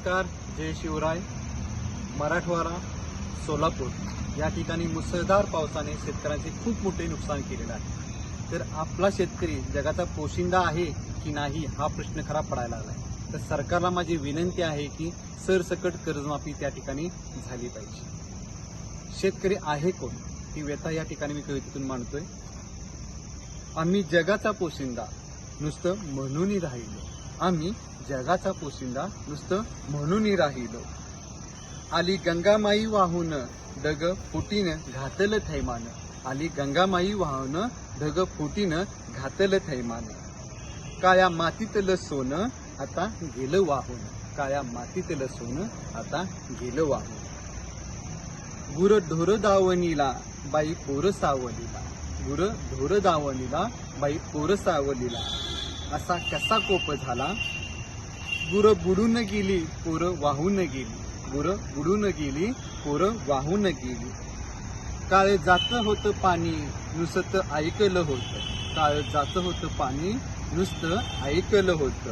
नमस्कार जय शिवराय मराठवाडा सोलापूर. या ठिकाणी मुसळधार पावसाने शेतकऱ्यांचे खूप मोठे नुकसान केलेलं आहे. तर आपला शेतकरी जगाचा पोशिंदा आहे की नाही हा प्रश्न खरा पडायला आला आहे तर सरकारला माझी विनंती आहे की सरसकट कर्जमाफी त्या ठिकाणी झाली पाहिजे. शेतकरी आहे कोण? ही व्यथा या ठिकाणी मी कवितेतून मांडतोय. आम्ही जगाचा पोशिंदा नुसतं म्हणूनही राहिलो. आम्ही जगाचा पोशिंदा नुसतं म्हणूनही राहिलो. आली गंगामाई वाहून ढग फुटीन घातल थैमान. आली गंगामाई वाहून ढग फुटीन घातल थैमान. काया मातीतलं सोनं आता गेलं वाहून. काया मातीतलं सोनं आता गेलं वाहून. गुर ढोर दावणीला बाई पोर सावलीला. गुर ढोर दावणीला बाई पोर सावलीला. असा कसा कोप झाला? गुर बुडून गेली पोर वाहून गेली. गुर बुडून गेली पोर वाहून गेली. काळ जात होतं पाणी नुसतं ऐकलं होतं. काळ जात होतं पाणी नुसतं ऐकलं होतं.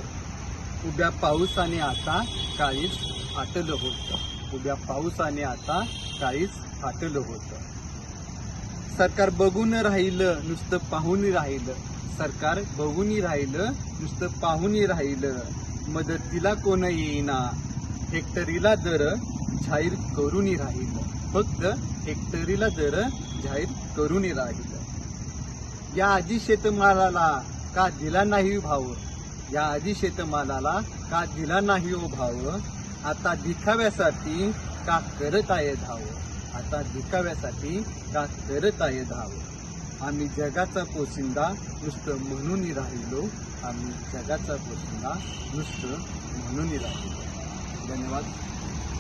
उभ्या पावसाने आता काळीच फाटलं होतं. उभ्या पावसाने आता काळीच फाटलं होतं. सरकार बघून राहिलं नुसतं पाहून राहिलं. सरकार बघूनही राहिलं नुसतं पाहूनही राहिलं. मदतीला कोण येईना? हेक्टरीला दर जाहीर करूनही राहिलं. फक्त हेक्टरीला दर जाहीर करूनही राहिलं. या आधी शेतमालाला का दिला नाही हो भाव? या आधी शेतमालाला का दिला नाही ओ भाव? आता दिखाव्यासाठी का करत आहे धाव आता दिखाव्यासाठी का करत आहे धाव आम्ही जगाचा पोशिंदा नुसतं म्हणून राहिलो. आम्ही जगाचा पोशिंदा नुसतं म्हणून राहिलो. धन्यवाद.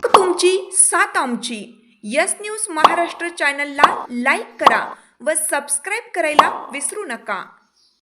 तुमची सात आमची. यस न्यूज महाराष्ट्र चॅनलला लाईक करा व सबस्क्राईब करायला विसरू नका.